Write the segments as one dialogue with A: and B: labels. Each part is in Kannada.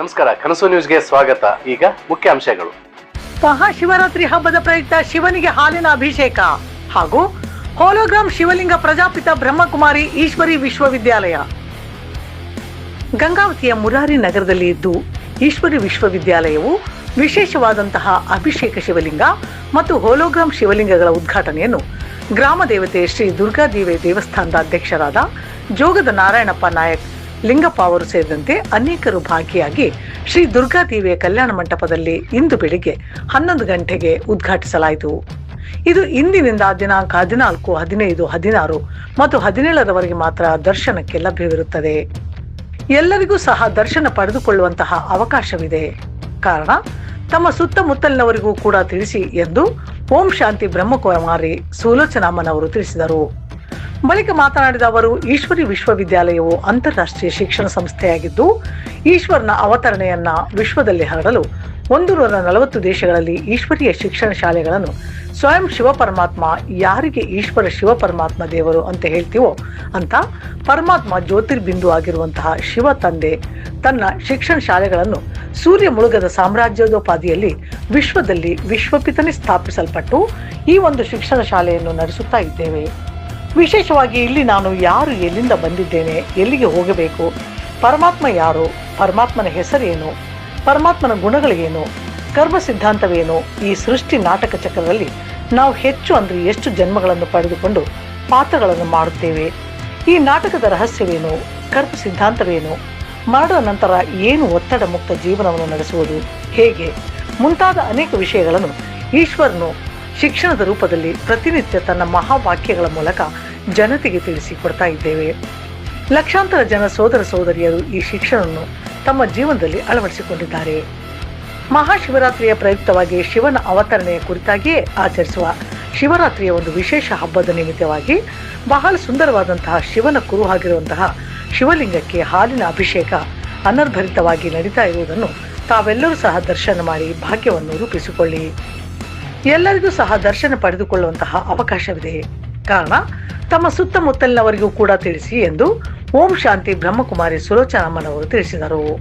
A: ನಮಸ್ಕಾರ, ಕನಸು ನ್ಯೂಸ್ಗೆ ಸ್ವಾಗತ. ಈಗ ಮುಖ್ಯಾಂಶಗಳು.
B: ಮಹಾಶಿವರಾತ್ರಿ ಹಬ್ಬದ ಪ್ರಯುಕ್ತ ಶಿವನಿಗೆ ಹಾಲಿನ ಅಭಿಷೇಕ ಹಾಗೂ ಹೋಲೋಗ್ರಾಮ್ ಶಿವಲಿಂಗ ಪ್ರಜಾಪಿತ ಬ್ರಹ್ಮಕುಮಾರಿ ಈಶ್ವರಿ ವಿಶ್ವವಿದ್ಯಾಲಯ. ಗಂಗಾವತಿಯ ಮುರಾರಿ ನಗರದಲ್ಲಿ ಇದ್ದು ಈಶ್ವರಿ ವಿಶ್ವವಿದ್ಯಾಲಯವು ವಿಶೇಷವಾದಂತಹ ಅಭಿಷೇಕ ಶಿವಲಿಂಗ ಮತ್ತು ಹೋಲೋಗ್ರಾಮ್ ಶಿವಲಿಂಗಗಳ ಉದ್ಘಾಟನೆಯನ್ನು ಗ್ರಾಮ ದೇವತೆ ಶ್ರೀ ದುರ್ಗಾದೇವಿ ದೇವಸ್ಥಾನದ ಅಧ್ಯಕ್ಷರಾದ ಜೋಗದ ನಾರಾಯಣಪ್ಪ ನಾಯಕ್ ಲಿಂಗಪ್ಪ ಅವರು ಸೇರಿದಂತೆ ಅನೇಕರು ಭಾಗಿಯಾಗಿ ಶ್ರೀ ದುರ್ಗಾದೇವಿಯ ಕಲ್ಯಾಣ ಮಂಟಪದಲ್ಲಿ ಇಂದು ಬೆಳಿಗ್ಗೆ ಹನ್ನೊಂದು ಗಂಟೆಗೆ ಉದ್ಘಾಟಿಸಲಾಯಿತು. ಇದು ಇಂದಿನಿಂದ ದಿನಾಂಕ ಹದಿನಾಲ್ಕು, ಹದಿನೈದು, ಹದಿನಾರು ಮತ್ತು ಹದಿನೇಳರವರೆಗೆ ಮಾತ್ರ ದರ್ಶನಕ್ಕೆ ಲಭ್ಯವಿರುತ್ತದೆ. ಎಲ್ಲರಿಗೂ ಸಹ ದರ್ಶನ ಪಡೆದುಕೊಳ್ಳುವಂತಹ ಅವಕಾಶವಿದೆ. ಕಾರಣ, ತಮ್ಮ ಸುತ್ತಮುತ್ತಲಿನವರಿಗೂ ಕೂಡ ತಿಳಿಸಿ ಎಂದು ಓಂ ಶಾಂತಿ ಬ್ರಹ್ಮಕುಮಾರಿ ಸುಲೋಚನಾಮನ್ ತಿಳಿಸಿದರು. ಬಳಿಕ ಮಾತನಾಡಿದ ಅವರು, ಈಶ್ವರಿ ವಿಶ್ವವಿದ್ಯಾಲಯವು ಅಂತಾರಾಷ್ಟ್ರೀಯ ಶಿಕ್ಷಣ ಸಂಸ್ಥೆಯಾಗಿದ್ದು, ಈಶ್ವರನ ಅವತರಣೆಯನ್ನ ವಿಶ್ವದಲ್ಲಿ ಹರಡಲು ಒಂದು ನೂರ ನಲವತ್ತು ದೇಶಗಳಲ್ಲಿ ಈಶ್ವರೀಯ ಶಿಕ್ಷಣ ಶಾಲೆಗಳನ್ನು ಸ್ವಯಂ ಶಿವ ಪರಮಾತ್ಮ ಯಾರಿಗೆ ಈಶ್ವರ ಶಿವ ಪರಮಾತ್ಮ ದೇವರು ಅಂತ ಹೇಳ್ತೀವೋ ಅಂತ ಪರಮಾತ್ಮ ಜ್ಯೋತಿರ್ಬಿಂದು ಆಗಿರುವಂತಹ ಶಿವ ತಂದೆ ತನ್ನ ಶಿಕ್ಷಣ ಶಾಲೆಗಳನ್ನು ಸೂರ್ಯ ಮುಳುಗದ ಸಾಮ್ರಾಜ್ಯದೋಪಾದಿಯಲ್ಲಿ ವಿಶ್ವದಲ್ಲಿ ವಿಶ್ವಪಿತನೇ ಸ್ಥಾಪಿಸಲ್ಪಟ್ಟು ಈ ಒಂದು ಶಿಕ್ಷಣ ಶಾಲೆಯನ್ನು ನಡೆಸುತ್ತಾ ಇದ್ದೇವೆ. ವಿಶೇಷವಾಗಿ ಇಲ್ಲಿ ನಾನು ಯಾರು, ಎಲ್ಲಿಂದ ಬಂದಿದ್ದೇನೆ, ಎಲ್ಲಿಗೆ ಹೋಗಬೇಕು, ಪರಮಾತ್ಮ ಯಾರು, ಪರಮಾತ್ಮನ ಹೆಸರೇನು, ಪರಮಾತ್ಮನ ಗುಣಗಳೇನು, ಕರ್ಮ ಸಿದ್ಧಾಂತವೇನು, ಈ ಸೃಷ್ಟಿ ನಾಟಕ ಚಕ್ರದಲ್ಲಿ ನಾವು ಹೆಚ್ಚು ಅಂದರೆ ಎಷ್ಟು ಜನ್ಮಗಳನ್ನು ಪಡೆದುಕೊಂಡು ಪಾತ್ರಗಳನ್ನು ಮಾಡುತ್ತೇವೆ, ಈ ನಾಟಕದ ರಹಸ್ಯವೇನು, ಕರ್ಮ ಸಿದ್ಧಾಂತವೇನು ಮರಣದ ನಂತರ ಏನು ಒತ್ತಡ ಮುಕ್ತ ಜೀವನವನ್ನು ನಡೆಸುವುದು, ಹೇಗೆ, ಮುಂತಾದ ಅನೇಕ ವಿಷಯಗಳನ್ನು ಈಶ್ವರನು ಶಿಕ್ಷಣದ ರೂಪದಲ್ಲಿ ಪ್ರತಿನಿತ್ಯ ತನ್ನ ಮಹಾವಾಕ್ಯಗಳ ಮೂಲಕ ಜನತೆಗೆ ತಿಳಿಸಿಕೊಡ್ತಾ ಇದ್ದೇವೆ. ಲಕ್ಷಾಂತರ ಜನ ಸೋದರ ಸೋದರಿಯರು ಈ ಶಿಕ್ಷಣವನ್ನು ತಮ್ಮ ಜೀವನದಲ್ಲಿ ಅಳವಡಿಸಿಕೊಂಡಿದ್ದಾರೆ. ಮಹಾಶಿವರಾತ್ರಿಯ ಪ್ರಯುಕ್ತವಾಗಿ ಶಿವನ ಅವತರಣೆಯ ಕುರಿತಾಗಿಯೇ ಆಚರಿಸುವ ಶಿವರಾತ್ರಿಯ ಒಂದು ವಿಶೇಷ ಹಬ್ಬದ ನಿಮಿತ್ತವಾಗಿ ಬಹಳ ಸುಂದರವಾದಂತಹ ಶಿವನ ಕುರು ಆಗಿರುವಂತಹ ಶಿವಲಿಂಗಕ್ಕೆ ಹಾಲಿನ ಅಭಿಷೇಕ ಅನರ್ಭರಿತವಾಗಿ ನಡೀತಾ ಇರುವುದನ್ನು ತಾವೆಲ್ಲರೂ ಸಹ ದರ್ಶನ ಮಾಡಿ ಭಾಗ್ಯವನ್ನು ರೂಪಿಸಿಕೊಳ್ಳಿ. ಎಲ್ಲರಿಗೂ ಸಹ ದರ್ಶನ ಪಡೆದುಕೊಳ್ಳುವಂತಹ ಅವಕಾಶವಿದೆ. ಕಾರಣ, ತಮ್ಮ ಸುತ್ತಮುತ್ತಲಿನವರಿಗೂ ಕೂಡ ತಿಳಿಸಿ ಎಂದು ಓಂ ಶಾಂತಿ ಬ್ರಹ್ಮಕುಮಾರಿ ಸುಲೋಚನಮ್ಮನವರು ತಿಳಿಸಿದರು.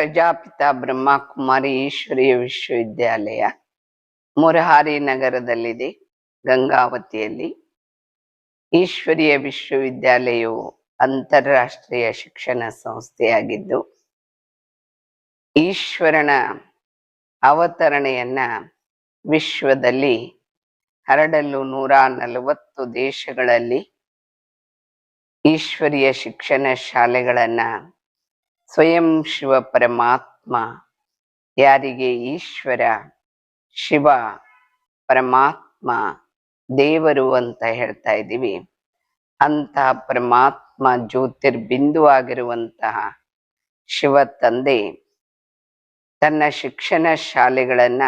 C: ಪ್ರಜಾಪಿತ ಬ್ರಹ್ಮಕುಮಾರಿ ಈಶ್ವರಿಯ ವಿಶ್ವವಿದ್ಯಾಲಯ, ಮುರಹಾರಿ ನಗರದಲ್ಲಿದೆ, ಗಂಗಾವತಿಯಲ್ಲಿ. ಈಶ್ವರಿಯ ವಿಶ್ವವಿದ್ಯಾಲಯವು ಅಂತಾರಾಷ್ಟ್ರೀಯ ಶಿಕ್ಷಣ ಸಂಸ್ಥೆಯಾಗಿದ್ದು, ಈಶ್ವರನ ಅವತರಣೆಯನ್ನ ವಿಶ್ವದಲ್ಲಿ ಹರಡಲು ನೂರ ನಲವತ್ತು ದೇಶಗಳಲ್ಲಿ ಈಶ್ವರೀಯ ಶಿಕ್ಷಣ ಶಾಲೆಗಳನ್ನ ಸ್ವಯಂ ಶಿವ ಪರಮಾತ್ಮ, ಯಾರಿಗೆ ಈಶ್ವರ, ಶಿವ ಪರಮಾತ್ಮ, ದೇವರು ಅಂತ ಹೇಳ್ತಾ ಇದ್ದೀವಿ. ಅಂತಹ ಪರಮಾತ್ಮ ಜ್ಯೋತಿರ್ಬಿಂದು ಆಗಿರುವಂತಹ ಶಿವ ತಂದೆ, ತನ್ನ ಶಿಕ್ಷಣ ಶಾಲೆಗಳನ್ನ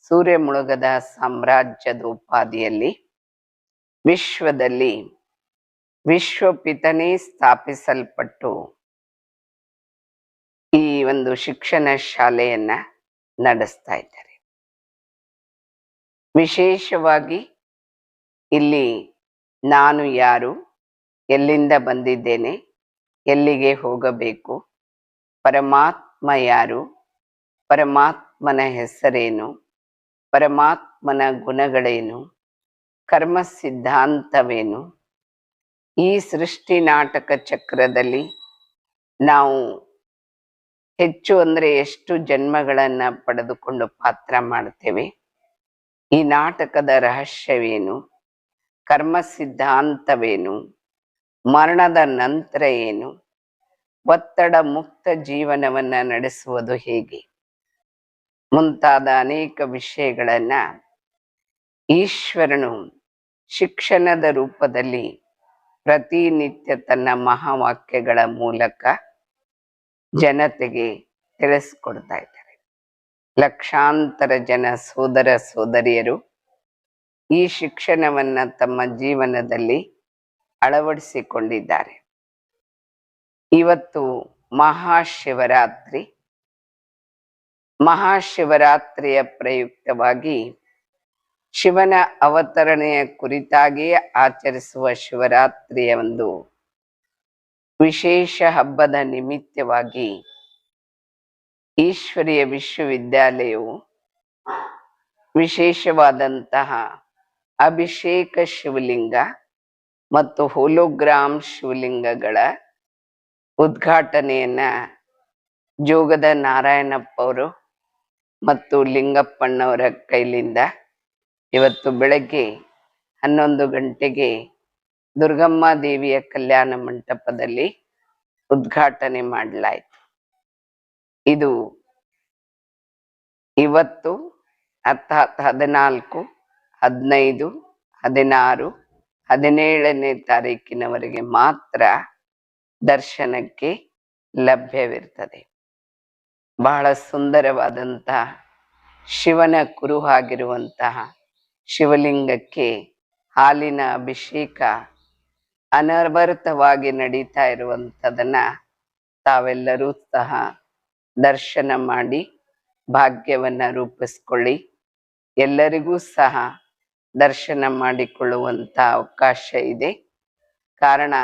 C: ಸೂರ್ಯ ಮುಳುಗದ ಸಾಮ್ರಾಜ್ಯದ ಉಪಾಧಿಯಲ್ಲಿ ವಿಶ್ವದಲ್ಲಿ ವಿಶ್ವಪಿತನೇ ಸ್ಥಾಪಿಸಲ್ಪಟ್ಟು ಈ ಒಂದು ಶಿಕ್ಷಣ ಶಾಲೆಯನ್ನ ನಡೆಸ್ತಾ ಇದ್ದಾರೆ. ವಿಶೇಷವಾಗಿ ಇಲ್ಲಿ ನಾನು ಯಾರು, ಎಲ್ಲಿಂದ ಬಂದಿದ್ದೇನೆ, ಎಲ್ಲಿಗೆ ಹೋಗಬೇಕು, ಪರಮಾತ್ಮ ಯಾರು, ಪರಮಾತ್ಮನ ಹೆಸರೇನು, ಪರಮಾತ್ಮನ ಗುಣಗಳೇನು, ಕರ್ಮ ಸಿದ್ಧಾಂತವೇನು, ಈ ಸೃಷ್ಟಿ ನಾಟಕ ಚಕ್ರದಲ್ಲಿ ನಾವು ಹೆಚ್ಚು ಅಂದ್ರೆ ಎಷ್ಟು ಜನ್ಮಗಳನ್ನ ಪಡೆದುಕೊಂಡು ಪಾತ್ರ ಮಾಡ್ತೇವೆ? ಈ ನಾಟಕದ ರಹಸ್ಯವೇನು? ಕರ್ಮ ಸಿದ್ಧಾಂತವೇನು? ಮರಣದ ನಂತರ ಏನು? ಒತ್ತಡ ಮುಕ್ತ ಜೀವನವನ್ನ ನಡೆಸುವುದು ಹೇಗೆ? ಮುಂತಾದ ಅನೇಕ ವಿಷಯಗಳನ್ನ ಈಶ್ವರನು ಶಿಕ್ಷಣದ ರೂಪದಲ್ಲಿ ಪ್ರತಿನಿತ್ಯ ತನ್ನ ಮಹಾವಾಕ್ಯಗಳ ಮೂಲಕ ಜನತೆಗೆ ತಿಳಿಸ್ಕೊಡ್ತಾ ಇದ್ದಾರೆ. ಲಕ್ಷಾಂತರ ಜನ ಸೋದರ ಸೋದರಿಯರು ಈ ಶಿಕ್ಷಣವನ್ನ ತಮ್ಮ ಜೀವನದಲ್ಲಿ ಅಳವಡಿಸಿಕೊಂಡಿದ್ದಾರೆ. ಇವತ್ತು ಮಹಾಶಿವರಾತ್ರಿ. ಮಹಾಶಿವರಾತ್ರಿಯ ಪ್ರಯುಕ್ತವಾಗಿ ಶಿವನ ಅವತರಣೆಯ ಕುರಿತಾಗಿಯೇ ಆಚರಿಸುವ ಶಿವರಾತ್ರಿಯ ಒಂದು ವಿಶೇಷ ಹಬ್ಬದ ನಿಮಿತ್ತವಾಗಿ ಈಶ್ವರಿಯ ವಿಶ್ವವಿದ್ಯಾಲಯವು ವಿಶೇಷವಾದಂತಹ ಅಭಿಷೇಕ ಶಿವಲಿಂಗ ಮತ್ತು ಹೋಲೋಗ್ರಾಮ್ ಶಿವಲಿಂಗಗಳ ಉದ್ಘಾಟನೆಯನ್ನ ಜೋಗದ ನಾರಾಯಣಪ್ಪ ಅವರು ಮತ್ತು ಲಿಂಗಪ್ಪಣ್ಣವರ ಕೈಲಿಂದ ಇವತ್ತು ಬೆಳಗ್ಗೆ ಹನ್ನೊಂದು ಗಂಟೆಗೆ ದುರ್ಗಮ್ಮ ದೇವಿಯ ಕಲ್ಯಾಣ ಮಂಟಪದಲ್ಲಿ ಉದ್ಘಾಟನೆ ಮಾಡಲಾಯಿತು. ಇದು ಇವತ್ತು ಅರ್ಥಾತ್ ಹದಿನಾಲ್ಕು, ಹದಿನೈದು, ಹದಿನಾರು, ಹದಿನೇಳನೇ ತಾರೀಕಿನವರೆಗೆ ಮಾತ್ರ ದರ್ಶನಕ್ಕೆ ಲಭ್ಯವಿರ್ತದೆ. ಬಹಳ ಸುಂದರವಾದಂತಹ ಶಿವನ ಕುರುಹಾಗಿರುವಂತಹ ಶಿವಲಿಂಗಕ್ಕೆ ಹಾಲಿನ ಅಭಿಷೇಕ ಅನವರತವಾಗಿ ನಡೀತಾ ಇರುವಂಥದನ್ನ ತಾವೆಲ್ಲರೂ ಸಹ ದರ್ಶನ ಮಾಡಿ, ಭಾಗ್ಯವನ್ನ ರೂಪಿಸ್ಕೊಳ್ಳಿ. ಎಲ್ಲರಿಗೂ ಸಹ ದರ್ಶನ ಮಾಡಿಕೊಳ್ಳುವಂತ ಅವಕಾಶ ಇದೆ. ಕಾರಣ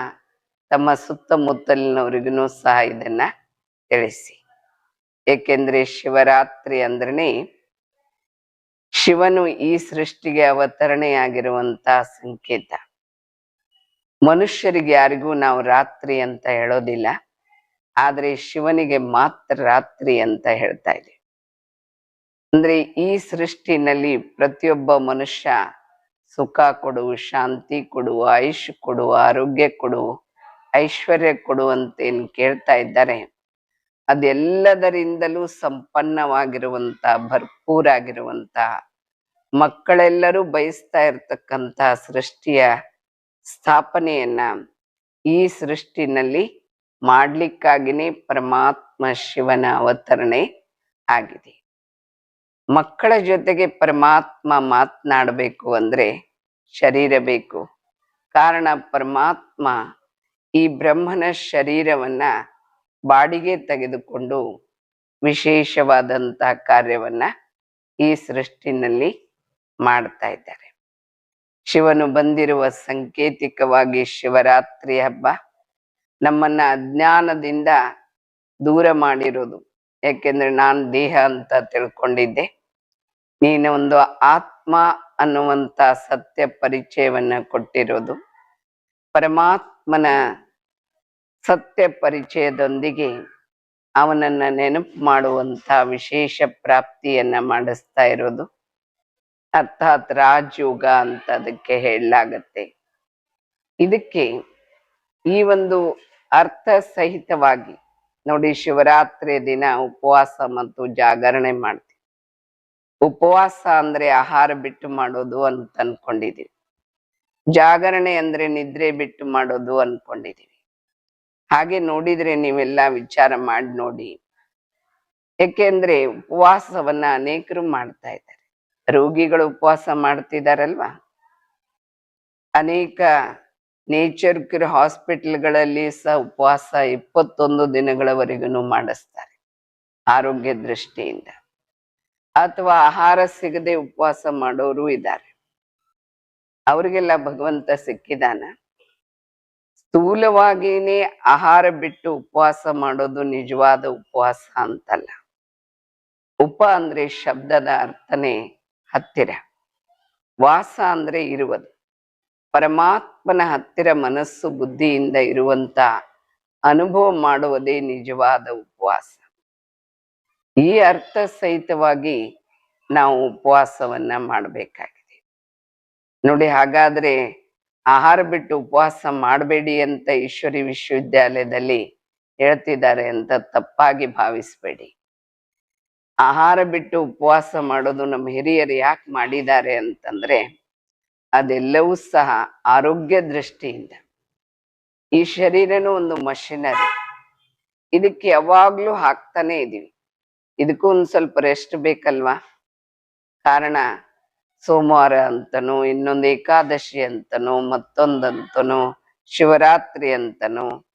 C: ತಮ್ಮ ಸುತ್ತಮುತ್ತಲಿನವರಿಗೂ ಸಹ ಇದನ್ನ ತಿಳಿಸಿ. ಏಕೆಂದ್ರೆ ಶಿವರಾತ್ರಿ ಅಂದ್ರೆ ಶಿವನು ಈ ಸೃಷ್ಟಿಗೆ ಅವತರಣೆಯಾಗಿರುವಂತಹ ಸಂಕೇತ. ಮನುಷ್ಯರಿಗೆ ಯಾರಿಗೂ ನಾವು ರಾತ್ರಿ ಅಂತ ಹೇಳೋದಿಲ್ಲ, ಆದ್ರೆ ಶಿವನಿಗೆ ಮಾತ್ರ ರಾತ್ರಿ ಅಂತ ಹೇಳ್ತಾ ಇದೆ ಅಂದ್ರೆ ಈ ಸೃಷ್ಟಿನಲ್ಲಿ ಪ್ರತಿಯೊಬ್ಬ ಮನುಷ್ಯ ಸುಖ ಕೊಡು ಶಾಂತಿ ಕೊಡು ಆಯುಷ್ ಕೊಡು ಆರೋಗ್ಯ ಕೊಡು ಐಶ್ವರ್ಯ ಕೊಡು ಅಂತ ಏನ್ ಕೇಳ್ತಾ ಇದ್ದಾರೆ, ಅದೆಲ್ಲದರಿಂದಲೂ ಸಂಪನ್ನವಾಗಿರುವಂತ, ಭರ್ಪೂರಾಗಿರುವಂತ ಮಕ್ಕಳೆಲ್ಲರೂ ಬಯಸ್ತಾ ಇರ್ತಕ್ಕಂತ ಸೃಷ್ಟಿಯ ಸ್ಥಾಪನೆಯನ್ನ ಈ ಸೃಷ್ಟಿನಲ್ಲಿ ಮಾಡ್ಲಿಕ್ಕಾಗಿನೇ ಪರಮಾತ್ಮ ಶಿವನ ಅವತರಣೆ ಆಗಿದೆ. ಮಕ್ಕಳ ಜೊತೆಗೆ ಪರಮಾತ್ಮ ಮಾತನಾಡಬೇಕು ಅಂದ್ರೆ ಶರೀರ ಬೇಕು. ಕಾರಣ ಪರಮಾತ್ಮ ಈ ಬ್ರಹ್ಮನ ಶರೀರವನ್ನ ಬಾಡಿಗೆ ತೆಗೆದುಕೊಂಡು ವಿಶೇಷವಾದಂತಹ ಕಾರ್ಯವನ್ನ ಈ ಸೃಷ್ಟಿನಲ್ಲಿ ಮಾಡ್ತಾ ಇದ್ದಾರೆ. ಶಿವನು ಬಂದಿರುವ ಸಂಕೇತಿಕವಾಗಿ ಶಿವರಾತ್ರಿ ಹಬ್ಬ ನಮ್ಮನ್ನ ಅಜ್ಞಾನದಿಂದ ದೂರ ಮಾಡಿರೋದು. ಯಾಕೆಂದ್ರೆ ನಾನು ದೇಹ ಅಂತ ತಿಳ್ಕೊಂಡಿದ್ದೆ. ನೀನು ಒಂದು ಆತ್ಮ ಅನ್ನುವಂತ ಸತ್ಯ ಪರಿಚಯವನ್ನ ಕೊಟ್ಟಿರೋದು. ಪರಮಾತ್ಮನ ಸತ್ಯ ಪರಿಚಯದೊಂದಿಗೆ ಅವನನ್ನ ನೆನಪು ಮಾಡುವಂತ ವಿಶೇಷ ಪ್ರಾಪ್ತಿಯನ್ನ ಮಾಡಿಸ್ತಾ ಇರೋದು. ಅರ್ಥಾತ್ ರಾಜಯೋಗ ಅಂತ ಅದಕ್ಕೆ ಹೇಳಲಾಗತ್ತೆ. ಇದಕ್ಕೆ ಈ ಒಂದು ಅರ್ಥ ಸಹಿತವಾಗಿ ನೋಡಿ ಶಿವರಾತ್ರಿ ದಿನ ಉಪವಾಸ ಮತ್ತು ಜಾಗರಣೆ ಮಾಡ್ತೀವಿ. ಉಪವಾಸ ಅಂದ್ರೆ ಆಹಾರ ಬಿಟ್ಟು ಮಾಡೋದು ಅಂತ ಅನ್ಕೊಂಡಿದೀವಿ. ಜಾಗರಣೆ ಅಂದ್ರೆ ನಿದ್ರೆ ಬಿಟ್ಟು ಮಾಡೋದು ಅನ್ಕೊಂಡಿದೀವಿ. ಹಾಗೆ ನೋಡಿದ್ರೆ ನೀವೆಲ್ಲ ವಿಚಾರ ಮಾಡಿ ನೋಡಿ. ಯಾಕೆಂದ್ರೆ ಉಪವಾಸವನ್ನ ಅನೇಕರು ಮಾಡ್ತಾ ಇದ್ದಾರೆ. ರೋಗಿಗಳು ಉಪವಾಸ ಮಾಡ್ತಿದಾರಲ್ವಾ? ಅನೇಕ ನೇಚರ್ ಕ್ಯೂರ್ ಹಾಸ್ಪಿಟಲ್ಗಳಲ್ಲಿ ಸಹ ಉಪವಾಸ ಇಪ್ಪತ್ತೊಂದು ದಿನಗಳವರೆಗೂ ಮಾಡಿಸ್ತಾರೆ, ಆರೋಗ್ಯ ದೃಷ್ಟಿಯಿಂದ. ಅಥವಾ ಆಹಾರ ಸಿಗದೆ ಉಪವಾಸ ಮಾಡೋರು ಇದ್ದಾರೆ. ಅವರಿಗೆಲ್ಲ ಭಗವಂತ ಸಿಕ್ಕಿದಾನ? ಸ್ಥೂಲವಾಗಿನೇ ಆಹಾರ ಬಿಟ್ಟು ಉಪವಾಸ ಮಾಡೋದು ನಿಜವಾದ ಉಪವಾಸ ಅಂತಲ್ಲ. ಉಪ ಅಂದ್ರೆ ಶಬ್ದದ ಅರ್ಥನೇ ಹತ್ತಿರ. ವಾಸ ಅಂದ್ರೆ ಇರುವುದು. ಪರಮಾತ್ಮನ ಹತ್ತಿರ ಮನಸ್ಸು ಬುದ್ಧಿಯಿಂದ ಇರುವಂತ ಅನುಭವ ಮಾಡುವುದೇ ನಿಜವಾದ ಉಪವಾಸ. ಈ ಅರ್ಥ ಸಹಿತವಾಗಿ ನಾವು ಉಪವಾಸವನ್ನ ಮಾಡಬೇಕಾಗಿದೆ. ನೋಡಿ ಹಾಗಾದ್ರೆ ಆಹಾರ ಬಿಟ್ಟು ಉಪವಾಸ ಮಾಡಬೇಡಿ ಅಂತ ಈಶ್ವರಿ ವಿಶ್ವವಿದ್ಯಾಲಯದಲ್ಲಿ ಹೇಳ್ತಿದ್ದಾರೆ ಅಂತ ತಪ್ಪಾಗಿ ಭಾವಿಸ್ಬೇಡಿ. ಆಹಾರ ಬಿಟ್ಟು ಉಪವಾಸ ಮಾಡೋದು ನಮ್ಮ ಹಿರಿಯರು ಯಾಕೆ ಮಾಡಿದ್ದಾರೆ ಅಂತಂದ್ರೆ ಅದೆಲ್ಲವೂ ಸಹ ಆರೋಗ್ಯ ದೃಷ್ಟಿಯಿಂದ. ಈ ಶರೀರನೂ ಒಂದು ಮಷಿನರಿ. ಇದಕ್ಕೆ ಯಾವಾಗ್ಲೂ ಹಾಕ್ತಾನೆ ಇದೀವಿ. ಇದಕ್ಕೂ ಒಂದ್ ಸ್ವಲ್ಪ ರೆಸ್ಟ್ ಬೇಕಲ್ವಾ? ಕಾರಣ ಸೋಮವಾರ ಅಂತನೋ, ಇನ್ನೊಂದು ಏಕಾದಶಿ ಅಂತನೋ, ಮತ್ತೊಂದಂತನೋ, ಶಿವರಾತ್ರಿ ಅಂತನೋ,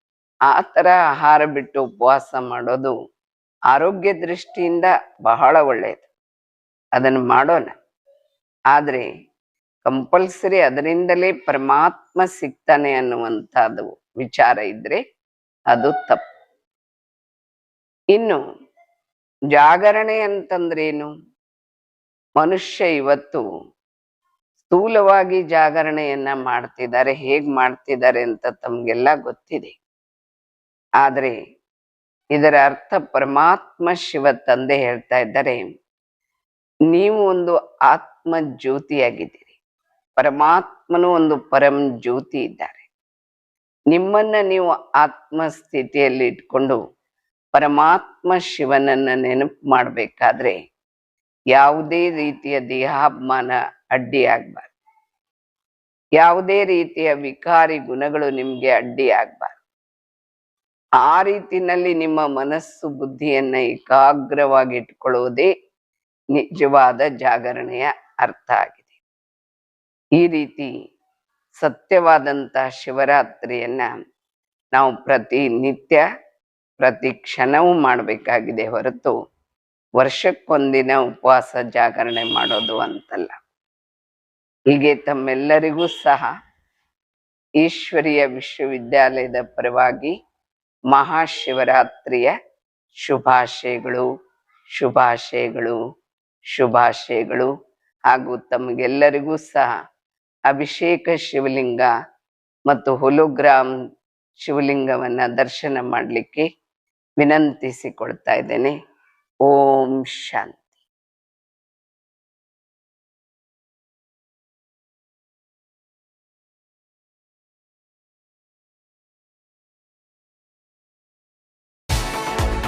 C: ಆ ತರ ಆಹಾರ ಬಿಟ್ಟು ಉಪವಾಸ ಮಾಡೋದು ಆರೋಗ್ಯ ದೃಷ್ಟಿಯಿಂದ ಬಹಳ ಒಳ್ಳೆಯದು. ಅದನ್ನು ಮಾಡೋಣ. ಆದರೆ ಕಂಪಲ್ಸರಿ ಅದರಿಂದಲೇ ಪರಮಾತ್ಮ ಸಿಗ್ತಾನೆ ಅನ್ನುವಂಥದ್ದು ವಿಚಾರ ಇದ್ರೆ ಅದು ತಪ್ಪು. ಇನ್ನು ಜಾಗರಣೆ ಅಂತಂದ್ರೇನು? ಮನುಷ್ಯ ಇವತ್ತು ಸ್ಥೂಲವಾಗಿ ಜಾಗರಣೆಯನ್ನ ಮಾಡ್ತಿದ್ದಾರೆ, ಹೇಗ್ ಮಾಡ್ತಿದ್ದಾರೆ ಅಂತ ತಮ್ಗೆಲ್ಲ ಗೊತ್ತಿದೆ. ಆದ್ರೆ ಇದರ ಅರ್ಥ ಪರಮಾತ್ಮ ಶಿವ ತಂದೆ ಹೇಳ್ತಾ ಇದ್ದಾರೆ. ನೀವು ಒಂದು ಆತ್ಮ ಜ್ಯೋತಿಯಾಗಿದ್ದೀರಿ. ಪರಮಾತ್ಮನು ಒಂದು ಪರಂ ಜ್ಯೋತಿ ಇದ್ದಾರೆ. ನಿಮ್ಮನ್ನ ನೀವು ಆತ್ಮ ಸ್ಥಿತಿಯಲ್ಲಿ ಇಟ್ಕೊಂಡು ಪರಮಾತ್ಮ ಶಿವನನ್ನ ನೆನಪು ಮಾಡ್ಬೇಕಾದ್ರೆ ಯಾವುದೇ ರೀತಿಯ ದೇಹಾಭಿಮಾನ ಅಡ್ಡಿ ಆಗ್ಬಾರ್ದು ಯಾವುದೇ ರೀತಿಯ ವಿಕಾರಿ ಗುಣಗಳು ನಿಮ್ಗೆ ಅಡ್ಡಿ ಆ ರೀತಿನಲ್ಲಿ ನಿಮ್ಮ ಮನಸ್ಸು ಬುದ್ಧಿಯನ್ನ ಏಕಾಗ್ರವಾಗಿ ಇಟ್ಕೊಳ್ಳುವುದೇ ನಿಜವಾದ ಜಾಗರಣೆಯ ಅರ್ಥ ಆಗಿದೆ. ಈ ರೀತಿ ಸತ್ಯವಾದಂತ ಶಿವರಾತ್ರಿಯನ್ನ ನಾವು ಪ್ರತಿ ನಿತ್ಯ ಪ್ರತಿ ಕ್ಷಣವೂ ಮಾಡಬೇಕಾಗಿದೆ ಹೊರತು ವರ್ಷಕ್ಕೊಂದಿನ ಉಪವಾಸ ಜಾಗರಣೆ ಮಾಡೋದು ಅಂತಲ್ಲ. ಹೀಗೆ ತಮ್ಮೆಲ್ಲರಿಗೂ ಸಹ ಈಶ್ವರಿಯ ವಿಶ್ವವಿದ್ಯಾಲಯದ ಪರವಾಗಿ ಮಹಾಶಿವರಾತ್ರಿಯ ಶುಭಾಶಯಗಳು ಶುಭಾಶಯಗಳು ಶುಭಾಶಯಗಳು. ಹಾಗೂ ತಮಗೆಲ್ಲರಿಗೂ ಸಹ ಅಭಿಷೇಕ ಶಿವಲಿಂಗ ಮತ್ತು ಹೊಲೋಗ್ರಾಮ್ ಶಿವಲಿಂಗವನ್ನ ದರ್ಶನ ಮಾಡಲಿಕ್ಕೆ ವಿನಂತಿಸಿಕೊಳ್ತಾ ಇದ್ದೇನೆ. ಓಂ ಶಾಂತಿ.